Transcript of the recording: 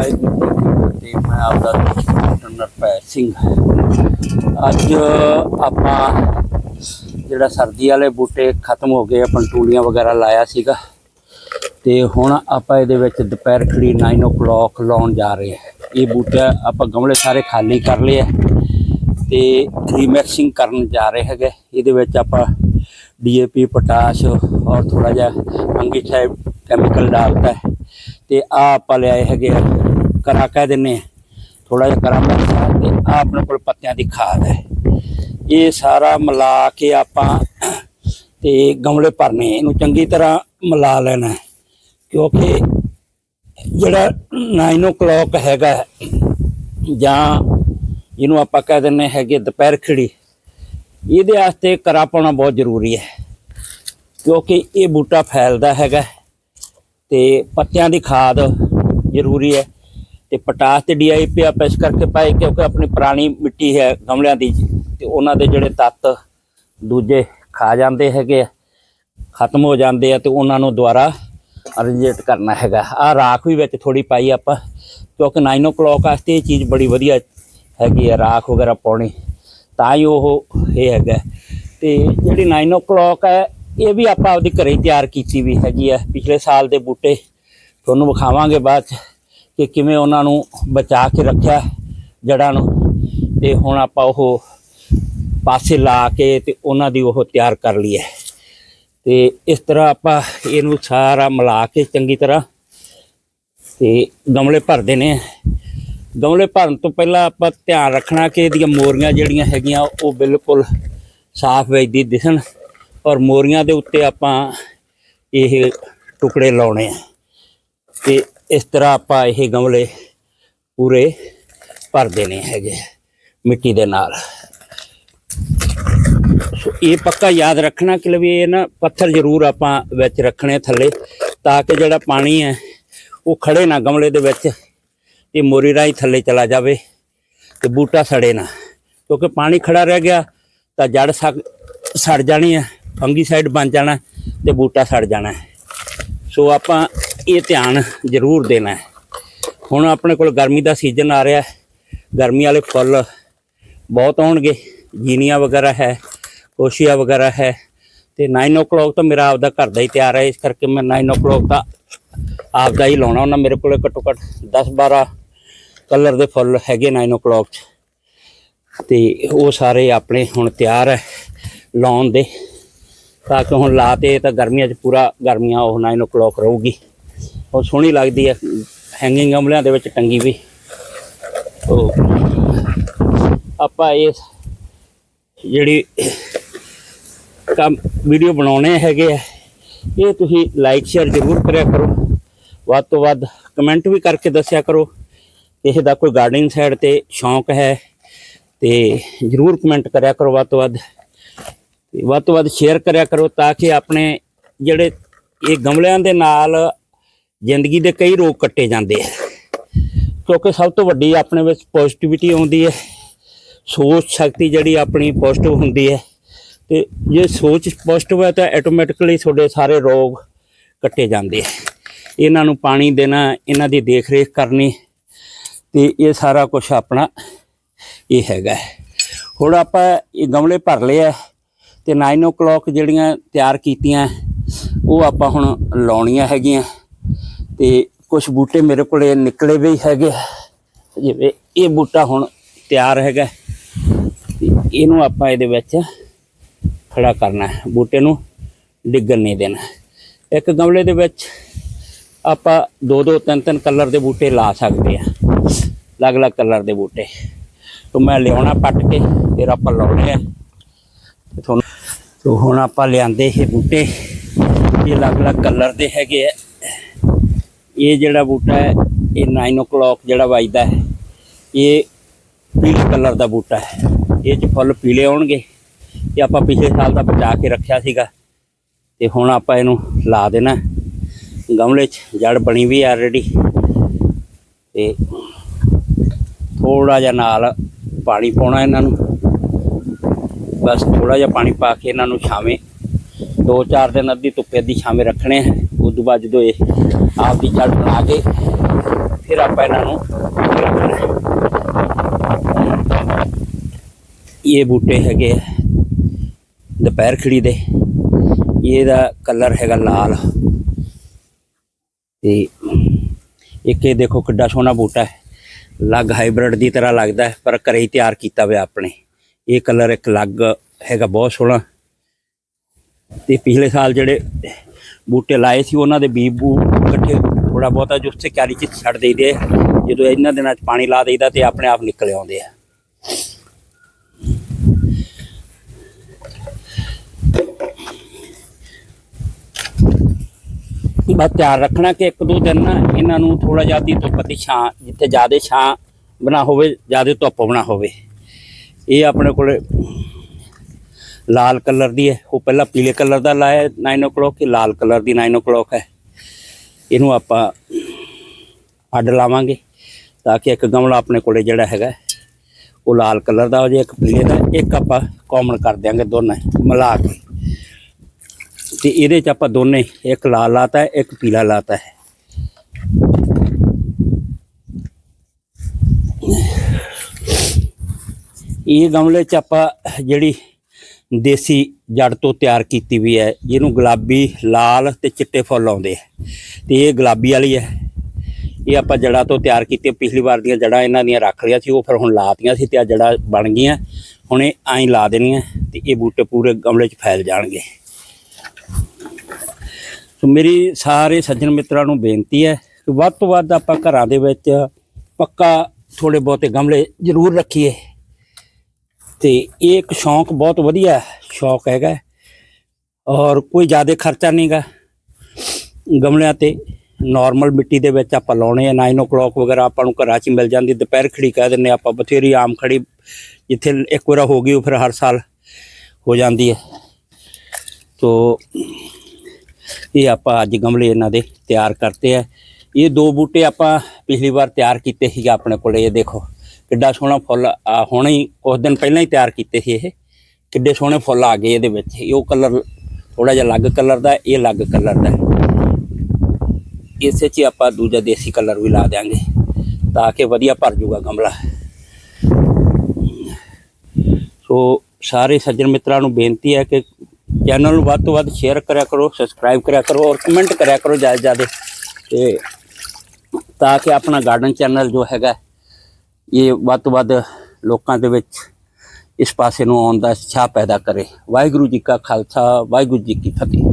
ਵਾਹਿਗੁਰੂ ਜੀ ਕੀ ਫਤਿਹ ਮੈਂ ਆਪਦਾ ਡਾਕਟਰ ਨਰਪੈ ਸਿੰਘ ਅੱਜ ਆਪਾਂ ਜਿਹੜਾ ਸਰਦੀ ਵਾਲੇ ਬੂਟੇ ਖਤਮ ਹੋ ਗਏ, ਆਪਾਂ ਟੂਲੀਆਂ ਵਗੈਰਾ ਲਾਇਆ ਸੀਗਾ ਤੇ ਹੁਣ ਆਪਾਂ ਇਹਦੇ ਵਿੱਚ ਦੁਪਹਿਰ ਖੜੀ 9 o'clock ਲਾਉਣ ਜਾ ਰਹੇ ਹਾਂ। ਇਹ ਬੂਟਾ ਆਪਾਂ ਗਮਲੇ ਸਾਰੇ ਖਾਲੀ ਕਰ ਲਏ ਆ ਤੇ ਰੀਮਿਕਸਿੰਗ ਕਰਨ ਜਾ ਰਹੇ ਹੈਗੇ। ਇਹਦੇ ਵਿੱਚ ਆਪਾਂ ਡੀਏਪੀ ਪੋਟਾਸ਼ ਔਰ ਥੋੜਾ ਜਿਹਾ ਫੰਗੀਸਾਈਡ ਕੈਮੀਕਲ ਡਾਲਤਾ ਹੈ। ਤੇ ਆ ਆਪਾਂ ਲਿਆਏ ਹੈਗੇ ਆ, ਕਰਾ ਕਹਿ ਦਿੰਨੇ ਥੋੜਾ ਜਿਹਾ ਕਰਾਂ ਮਿਰਚਾਂ ਤੇ ਆ ਆਪਣੇ ਕੋਲ ਪੱਤਿਆਂ ਦੀ ਖਾਦ ਹੈ। ਇਹ ਸਾਰਾ ਮਿਲਾ ਕੇ ਆਪਾਂ ਤੇ ਗਮਲੇ ਭਰਨੇ ਇਹਨੂੰ ਚੰਗੀ ਤਰ੍ਹਾਂ ਮਿਲਾ ਲੈਣਾ ਕਿਉਂਕਿ ਜਿਹੜਾ 9 o'clock ਹੈਗਾ ਜਾਂ ਇਹਨੂੰ ਆਪਾਂ ਕਹਿ ਦਿੰਨੇ ਹੈਗੇ ਦੁਪਹਿਰ ਖਿੜੀ ਇਹਦੇ ਵਾਸਤੇ ਕਰਾ ਪਾਉਣਾ ਬਹੁਤ ਜ਼ਰੂਰੀ ਹੈ। ਕਿਉਂਕਿ ਇਹ ਬੂਟਾ ਫੈਲਦਾ ਹੈਗਾ ਤੇ ਪੱਤਿਆਂ ਦੀ ਖਾਦ ਜ਼ਰੂਰੀ ਹੈ ਤੇ ਪੋਟਾਸ ਤੇ ਡੀਆਈਪੀ ਆਪਾਂ ਇਸ ਕਰਕੇ ਪਾਏ ਕਿਉਂਕਿ ਆਪਣੀ ਪੁਰਾਣੀ ਮਿੱਟੀ ਹੈ ਗਮਲਿਆਂ ਦੀ ਤੇ ਉਹਨਾਂ ਦੇ ਜਿਹੜੇ ਤੱਤ ਦੂਜੇ ਖਾ ਜਾਂਦੇ ਹੈਗੇ ਆ, ਖਤਮ ਹੋ ਜਾਂਦੇ ਆ ਤੇ ਉਹਨਾਂ ਨੂੰ ਦੁਬਾਰਾ ਅਰਜੈਂਟ ਕਰਨਾ ਹੈਗਾ। ਆ ਰਾਖ ਵੀ ਵਿੱਚ ਥੋੜੀ ਪਾਈ ਆਪਾਂ ਕਿਉਂਕਿ 9 o'clock ਵਾਸਤੇ ਇਹ ਚੀਜ਼ ਬੜੀ ਵਧੀਆ ਹੈਗੀ ਆ, ਰਾਖ ਵਗੈਰਾ ਪਾਉਣੀ। ਤਾਂ ਹੀ ਉਹ ਇਹ ਹੈਗਾ। ਤੇ ਜਿਹੜੀ 9 o'clock ਹੈ ਇਹ ਵੀ ਆਪਾਂ ਆਪਦੀ ਘਰੇ ਹੀ ਤਿਆਰ ਕੀਤੀ ਵੀ ਹੈਗੀ ਆ। ਪਿਛਲੇ ਸਾਲ ਦੇ ਬੂਟੇ ਤੁਹਾਨੂੰ ਵਿਖਾਵਾਂਗੇ ਬਾਅਦ ਚ ਕਿ ਕਿਵੇਂ ਉਹਨਾਂ ਨੂੰ ਬਚਾ ਕੇ ਰੱਖਿਆ ਜੜਾਂ ਨੂੰ। ਤੇ ਹੁਣ ਆਪਾਂ ਉਹ ਪਾਸੇ ਲਾ ਕੇ ਤੇ ਉਹਨਾਂ ਦੀ ਉਹ ਤਿਆਰ ਕਰ ਲਈ ਹੈ। ਤੇ ਇਸ ਤਰ੍ਹਾਂ ਆਪਾਂ ਇਹਨੂੰ ਸਾਰਾ ਮਿਲਾ ਕੇ ਚੰਗੀ ਤਰ੍ਹਾਂ ਤੇ ਗਮਲੇ ਭਰਦੇ ਨੇ। ਗਮਲੇ ਭਰਨ ਤੋਂ ਪਹਿਲਾਂ ਆਪਾਂ ਧਿਆਨ ਰੱਖਣਾ ਕਿ ਇਹਦੀਆਂ ਮੋਰੀਆਂ ਜਿਹੜੀਆਂ ਹੈਗੀਆਂ ਉਹ ਬਿਲਕੁਲ ਸਾਫ਼ ਵੇਚਦੀ ਦਿਸਣ। ਔਰ ਮੋਰੀਆਂ ਦੇ ਉੱਤੇ ਆਪਾਂ ਇਹ ਟੁਕੜੇ ਲਾਉਣੇ ਆ। ਤੇ ਇਸ ਤਰ੍ਹਾਂ ਆਪਾਂ ਇਹ ਗਮਲੇ ਪੂਰੇ ਭਰ ਦੇਣੇ ਹੈਗੇ ਮਿੱਟੀ ਦੇ ਨਾਲ। ਇਹ ਪੱਕਾ ਯਾਦ ਰੱਖਣਾ ਕਿ ਲਵੇ ਇਹ ਨਾ ਪੱਥਰ ਜ਼ਰੂਰ ਆਪਾਂ ਵਿੱਚ ਰੱਖਣੇ ਥੱਲੇ ਤਾਂ ਕਿ ਜਿਹੜਾ ਪਾਣੀ ਹੈ ਉਹ ਖੜੇ ਨਾ ਗਮਲੇ ਦੇ ਵਿੱਚ ਤੇ ਮੋਰੀ ਰਾਹੀਂ ਥੱਲੇ ਚਲਾ ਜਾਵੇ ਤੇ ਬੂਟਾ ਸੜੇ ਨਾ। ਕਿਉਂਕਿ ਪਾਣੀ ਖੜਾ ਰਹਿ ਗਿਆ ਤਾਂ ਜੜ ਸੜ ਜਾਣੀ ਹੈ। ਫੰਗੀਸਾਈਡ ਬਣ ਜਾਣਾ ਤੇ ਬੂਟਾ ਸੜ ਜਾਣਾ। ਸੋ ਆਪਾਂ ਇਹ ਧਿਆਨ ਜ਼ਰੂਰ ਦੇਣਾ ਹੈ। ਹੁਣ ਆਪਣੇ ਕੋਲ ਗਰਮੀ ਦਾ ਸੀਜ਼ਨ ਆ ਰਿਹਾ ਹੈ। ਗਰਮੀ ਵਾਲੇ ਫੁੱਲ ਬਹੁਤ ਆਉਣਗੇ। ਜੀਨੀਆਂ ਵਗੈਰਾ ਹੈ, ਕੋਸ਼ੀਆ ਵਗੈਰਾ ਹੈ। ਤੇ 9 o'clock ਤਾਂ ਮੇਰਾ ਆਪਦਾ ਘਰ ਦਾ ਹੀ ਤਿਆਰ ਹੈ। ਇਸ ਕਰਕੇ ਮੈਂ 9 o'clock ਦਾ ਆਪਦਾ ਹੀ ਲਾਉਣਾ ਉਹਨਾਂ ਮੇਰੇ ਕੋਲ ਘੱਟੋ ਘੱਟ 10 12 ਕਲਰ ਦੇ ਫੁੱਲ ਹੈਗੇ 9 o'clock 'ਚ। ਤੇ ਉਹ ਸਾਰੇ ਆਪਣੇ ਹੁਣ ਤਿਆਰ ਹੈ ਲਾਉਣ ਦੇ। ਤਾਂ ਕਿ ਹੁਣ ਲਾਤੇ ਤਾਂ ਗਰਮੀਆਂ 'ਚ ਪੂਰਾ ਗਰਮੀਆਂ ਉਹ 9 o'clock ਰਹੂਗੀ। ਉਹ ਸੋਹਣੀ ਲੱਗਦੀ ਹੈ ਹੈਂਗਿੰਗ ਗਮਲਿਆਂ ਦੇ ਵਿੱਚ ਟੰਗੀ ਵੀ। ਉਹ ਆਪਾਂ ਇਹ ਜਿਹੜੀ ਕੰਮ ਵੀਡੀਓ ਬਣਾਉਣੇ ਹੈਗੇ ਆ, ਇਹ ਤੁਸੀਂ ਲਾਈਕ ਸ਼ੇਅਰ ਜ਼ਰੂਰ ਕਰਿਆ ਕਰੋ। ਵੱਧ ਤੋਂ ਵੱਧ ਕਮੈਂਟ ਵੀ ਕਰਕੇ ਦੱਸਿਆ ਕਰੋ। ਕਿਸੇ ਦਾ ਕੋਈ ਗਾਰਡਨਿੰਗ ਸਾਈਡ ਤੇ ਸ਼ੌਂਕ ਹੈ ਤੇ ਜ਼ਰੂਰ ਕਮੈਂਟ ਕਰਿਆ ਕਰੋ ਵੱਧ ਤੋਂ ਵੱਧ। ਤੇ ਵੱਧ ਤੋਂ ਵੱਧ ਸ਼ੇਅਰ ਕਰਿਆ ਕਰੋ ਤਾਂ ਕਿ ਆਪਣੇ ਜਿਹੜੇ ਇਹ ਗਮਲਿਆਂ ਦੇ ਨਾਲ ਜ਼ਿੰਦਗੀ ਦੇ ਕਈ ਰੋਗ ਕੱਟੇ ਜਾਂਦੇ ਆ। ਕਿਉਂਕਿ ਸਭ ਤੋਂ ਵੱਡੀ ਆਪਣੇ ਵਿੱਚ ਪੋਜ਼ਿਟਿਵਿਟੀ ਆਉਂਦੀ ਹੈ। ਸੋਚ ਸ਼ਕਤੀ ਜਿਹੜੀ ਆਪਣੀ ਪੋਜ਼ਿਟਿਵ ਹੁੰਦੀ ਹੈ। ਤੇ ਜੇ ਸੋਚ ਪੋਜ਼ਿਟਿਵ ਹੈ ਤਾਂ ਆਟੋਮੈਟਿਕਲੀ ਤੁਹਾਡੇ ਸਾਰੇ ਰੋਗ ਕੱਟੇ ਜਾਂਦੇ ਆ। ਇਹਨਾਂ ਨੂੰ ਪਾਣੀ ਦੇਣਾ, ਇਹਨਾਂ ਦੀ ਦੇਖ ਰੇਖ ਕਰਨੀ, ਤੇ ਇਹ ਸਾਰਾ ਕੁਝ ਆਪਣਾ ਇਹ ਹੈਗਾ ਹੁਣ ਆਪਾਂ ਇਹ ਗਮਲੇ ਭਰ ਲਏ ਆ। ਤੇ 9 o'clock ਜਿਹੜੀਆਂ ਤਿਆਰ ਕੀਤੀਆਂ, ਉਹ ਆਪਾਂ ਹੁਣ ਲਾਉਣੀਆਂ ਹੈਗੀਆਂ। ਤੇ ਕੁਝ ਬੂਟੇ ਮੇਰੇ ਕੋਲੇ ਨਿਕਲੇ ਵੀ ਹੈਗੇ। ਜਿਵੇਂ ਇਹ ਬੂਟਾ ਹੁਣ ਤਿਆਰ ਹੈਗਾ। ਤੇ ਇਹਨੂੰ ਆਪਾਂ ਇਹਦੇ ਵਿੱਚ ਖੜਾ ਕਰਨਾ ਹੈ। ਬੂਟੇ ਨੂੰ ਡਿੱਗਣ ਨਹੀਂ ਦੇਣਾ। ਇੱਕ ਗਮਲੇ ਦੇ ਵਿੱਚ ਆਪਾਂ ਦੋ ਦੋ, ਤਿੰਨ ਤਿੰਨ ਕਲਰ ਦੇ ਬੂਟੇ ਲਾ ਸਕਦੇ ਆ ਅਲੱਗ-ਅਲੱਗ ਕਲਰ ਦੇ ਬੂਟੇ। ਤੋਂ ਮੈਂ ਲਿਆਉਣਾ ਪੱਟ ਕੇ, ਫਿਰ ਆਪਾਂ ਲਾਉਣੇ ਆ। ਤੇ ਤੁਹਾਨੂੰ ਤੋਂ ਹੁਣ ਆਪਾਂ ਲਿਆਂਦੇ ਇਹ ਬੂਟੇ। ਇਹ ਅਲੱਗ-ਅਲੱਗ ਕਲਰ ਦੇ ਹੈਗੇ ਆ। ਇਹ ਜਿਹੜਾ ਬੂਟਾ ਹੈ, ਇਹ 9 o'clock ਜਿਹੜਾ ਵੱਜਦਾ ਹੈ, ਇਹ ਪੀਲੇ ਕਲਰ ਦਾ ਬੂਟਾ ਹੈ। ਇਹ ਚ ਫੁੱਲ ਪੀਲੇ ਆਉਣਗੇ ਇਹ ਆਪਾਂ ਪਿਛਲੇ ਸਾਲ ਦਾ ਬਚਾ ਕੇ ਰੱਖਿਆ ਸੀਗਾ। ਤੇ ਹੁਣ ਆਪਾਂ ਇਹਨੂੰ ਲਾ ਦੇਣਾ ਗਮਲੇ 'ਚ ਜੜ ਬਣੀ ਵੀ ਆਲਰੇਡੀ ਤੇ ਥੋੜਾ ਜਿਹਾ ਨਾਲ ਪਾਣੀ ਪਾਉਣਾ ਇਹਨਾਂ ਨੂੰ। ਬਸ ਥੋੜਾ ਜਿਹਾ ਪਾਣੀ ਪਾ ਕੇ ਇਹਨਾਂ ਨੂੰ ਛਾਵੇਂ। ਦੋ ਚਾਰ ਦਿਨ ਅੱਧੀ ਧੁੱਪੇ ਅੱਧੀ ਛਾਵੇਂ ਰੱਖਣੇ ਆ। ਉਸ ਤੋਂ ਬਾਅਦ ਜਦੋਂ ਇਹ ਆਪ ਦੀ ਜੜ ਬਣਾ ਕੇ ਫਿਰ ਆਪਾਂ ਇਹਨਾਂ ਨੂੰ ਇਹ ਬੂਟੇ ਹੈਗੇ ਆ ਦੁਪਹਿਰ ਖਿੜੀ ਦੇ। ਇਹਦਾ ਕਲਰ ਹੈਗਾ ਲਾਲ। ਤੇ ਇੱਕ ਇਹ ਦੇਖੋ ਕਿੱਡਾ ਸੋਹਣਾ ਬੂਟਾ ਹੈ। ਲੱਗ ਹਾਈਬ੍ਰਿਡ ਦੀ ਤਰ੍ਹਾਂ ਲੱਗਦਾ ਹੈ, ਪਰ ਘਰੇ ਹੀ ਤਿਆਰ ਕੀਤਾ ਹੋਇਆ ਆਪਣੇ। ਇਹ ਕਲਰ ਇੱਕ ਲੱਗ ਹੈਗਾ, ਬਹੁਤ ਸੋਹਣਾ। ਤੇ ਪਿਛਲੇ ਸਾਲ ਜਿਹੜੇ ਬੂਟੇ ਲਾਏ ਸੀ, ਉਹਨਾਂ ਦੇ ਬੀਬੂ ਇਕੱਠੇ ਥੋੜਾ ਬਹੁਤਾ ਜੋ ਉੱਥੇ ਕਿਆਰੀ ਚ ਛੱਡ ਦੇਈਦੇ ਆ। ਜਦੋਂ ਇਹਨਾਂ ਦਿਨਾਂ ਚ ਪਾਣੀ ਲਾ ਦਈਦਾ ਤੇ ਆਪਣੇ ਆਪ ਨਿਕਲ ਆਉਂਦੇ ਆ। ਬਸ ਧਿਆਨ ਰੱਖਣਾ ਕਿ ਇੱਕ ਦੋ ਦਿਨ ਨਾ ਇਹਨਾਂ ਨੂੰ ਥੋੜਾ ਜਿਹਾ ਦੀ ਧੁੱਪ ਦੀ ਛਾਂ, ਜਿੱਥੇ ਜ਼ਿਆਦਾ ਛਾਂ ਬਣਾ ਹੋਵੇ, ਜ਼ਿਆਦਾ ਧੁੱਪ ਬਣਾ ਹੋਵੇ। ਇਹ ਆਪਣੇ ਕੋਲ ਲਾਲ ਕਲਰ ਦੀ ਹੈ। ਉਹ ਪਹਿਲਾਂ ਪੀਲੇ ਕਲਰ ਦਾ ਲਾਇਆ 9 o'clock ਇਹ ਲਾਲ ਕਲਰ ਦੀ 9 o'clock ਹੈ। ਇਹਨੂੰ ਆਪਾਂ ਅੱਡ ਲਾਵਾਂਗੇ ਤਾਂ ਕਿ ਇੱਕ ਗਮਲਾ ਆਪਣੇ ਕੋਲੇ ਜਿਹੜਾ ਹੈਗਾ ਉਹ ਲਾਲ ਕਲਰ ਦਾ ਹੋ ਜਾਏ, ਇੱਕ ਪੀਲੇ ਦਾ, ਇੱਕ ਆਪਾਂ ਕਾਮਨ ਕਰ ਦਿਆਂਗੇ ਦੋਨੇ ਮਿਲਾ ਕੇ। ਤੇ ਇਹਦੇ ਚ ਆਪਾਂ ਦੋਨੇ, ਇੱਕ ਲਾਲ ਲਾਤਾ ਹੈ, ਇੱਕ ਪੀਲਾ ਲਾਤਾ ਹੈ। ਇਹ ਗਮਲੇ ਚ ਆਪਾਂ ਜਿਹੜੀ ਦੇਸੀ ਜੜ ਤੋਂ ਤਿਆਰ ਕੀਤੀ ਵੀ ਹੈ, ਜਿਹਨੂੰ ਗੁਲਾਬੀ, ਲਾਲ ਤੇ ਚਿੱਟੇ ਫੁੱਲ ਆਉਂਦੇ ਆ। ਤੇ ਇਹ ਗੁਲਾਬੀ ਵਾਲੀ ਹੈ। ਇਹ ਆਪਾਂ ਜੜਾਂ ਤੋਂ ਤਿਆਰ ਕੀਤੀ ਪਿਛਲੀ ਵਾਰ ਦੀਆਂ ਜੜਾਂ ਇਹਨਾਂ ਦੀਆਂ ਰੱਖ ਲਿਆ ਸੀ, ਉਹ ਫਿਰ ਹੁਣ ਲਾਤੀਆਂ ਸੀ ਤੇ ਆ ਜੜਾਂ ਬਣ ਗਈਆਂ। ਹੁਣ ਇਹ ਐਂ ਲਾ ਦੇਣੀਆਂ ਤੇ ਇਹ ਬੂਟੇ ਪੂਰੇ ਗਮਲੇ 'ਚ ਫੈਲ ਜਾਣਗੇ। ਸੋ ਮੇਰੀ ਸਾਰੇ ਸੱਜਣ ਮਿੱਤਰਾਂ ਨੂੰ ਬੇਨਤੀ ਹੈ ਕਿ ਵੱਧ ਤੋਂ ਵੱਧ ਆਪਾਂ ਘਰਾਂ ਦੇ ਵਿੱਚ ਪੱਕਾ ਥੋੜੇ ਬਹੁਤੇ ਗਮਲੇ ਜ਼ਰੂਰ ਰੱਖੀਏ। ਤੇ ਇਹ ਇੱਕ ਸ਼ੌਂਕ ਬਹੁਤ ਵਧੀਆ ਸ਼ੌਂਕ ਹੈਗਾ ਔਰ ਕੋਈ ਜ਼ਿਆਦਾ ਖਰਚਾ ਨਹੀਂਗਾ ਗਮਲਿਆਂ ਤੇ ਨਾਰਮਲ ਮਿੱਟੀ ਦੇ ਵਿੱਚ ਆਪਾਂ ਲਾਉਣੇ ਆ 9 o'clock ਵਗੈਰਾ ਆਪਾਂ ਨੂੰ ਘਰਾਂ 'ਚ ਮਿਲ ਜਾਂਦੀ, ਦੁਪਹਿਰ ਖੜੀ ਕਹਿ ਦਿੰਨੇ ਆਪਾਂ, ਬਥੇਰੀ ਆਮ ਖੜੀ ਜਿੱਥੇ ਇੱਕ ਵਾਰ ਹੋ ਗਈ ਉਹ ਫਿਰ ਹਰ ਸਾਲ ਹੋ ਜਾਂਦੀ ਹੈ। ਤੋ ਇਹ ਆਪਾਂ ਅੱਜ ਗਮਲੇ ਇਹਨਾਂ ਦੇ ਤਿਆਰ ਕਰਤੇ ਆ। ਇਹ ਦੋ ਬੂਟੇ ਆਪਾਂ ਪਿਛਲੀ ਵਾਰ ਤਿਆਰ ਕੀਤੇ ਸੀਗੇ ਆਪਣੇ ਕੋਲੇ, ਇਹ ਦੇਖੋ। ਕਿੱਡਾ ਸੋਹਣਾ ਫੁੱਲ, ਆ, ਹੁਣੇ ਹੀ ਕੁਝ ਦਿਨ ਪਹਿਲਾਂ ਹੀ ਤਿਆਰ ਕੀਤੇ ਸੀ ਇਹ। ਕਿੱਡੇ ਸੋਹਣੇ ਫੁੱਲ ਆ ਗਏ ਇਹਦੇ ਵਿੱਚ। ਇਹ ਉਹ ਕਲਰ ਥੋੜਾ ਜਿਹਾ ਅਲੱਗ ਕਲਰ ਦਾ, ਇਹ ਅਲੱਗ ਕਲਰ ਦਾ। ਇਸੇ 'ਚ ਹੀ ਆਪਾਂ ਦੂਜਾ ਦੇਸੀ ਕਲਰ ਵੀ ਲਾ ਦਿਆਂਗੇ, ਤਾਂ ਕਿ ਵਧੀਆ ਭਰ ਜੂਗਾ ਗਮਲਾ। ਸੋ ਸਾਰੇ ਸੱਜਣ ਮਿੱਤਰਾਂ ਨੂੰ ਬੇਨਤੀ ਹੈ ਕਿ ਚੈਨਲ ਨੂੰ ਵੱਧ ਤੋਂ ਵੱਧ ਸ਼ੇਅਰ ਕਰਿਆ ਕਰੋ ਸਬਸਕ੍ਰਾਈਬ ਕਰਿਆ ਕਰੋ ਔਰ ਕਮੈਂਟ ਕਰਿਆ ਕਰੋ ਜ਼ਿਆਦਾ ਜ਼ਿਆਦਾ। ਤੇ ਤਾਂ ਕਿ ਆਪਣਾ ਗਾਰਡਨ ਚੈਨਲ ਜੋ ਹੈਗਾ ਇਹ ਵੱਧ ਤੋਂ ਵੱਧ ਲੋਕਾਂ ਦੇ ਵਿੱਚ ਇਸ ਪਾਸੇ ਨੂੰ ਆਉਣ ਦਾ ਚਾਹ ਪੈਦਾ ਕਰੇ। ਵਾਹਿਗੁਰੂ ਜੀ ਕਾ ਖਾਲਸਾ, ਵਾਹਿਗੁਰੂ ਜੀ ਕੀ ਫਤਿਹ।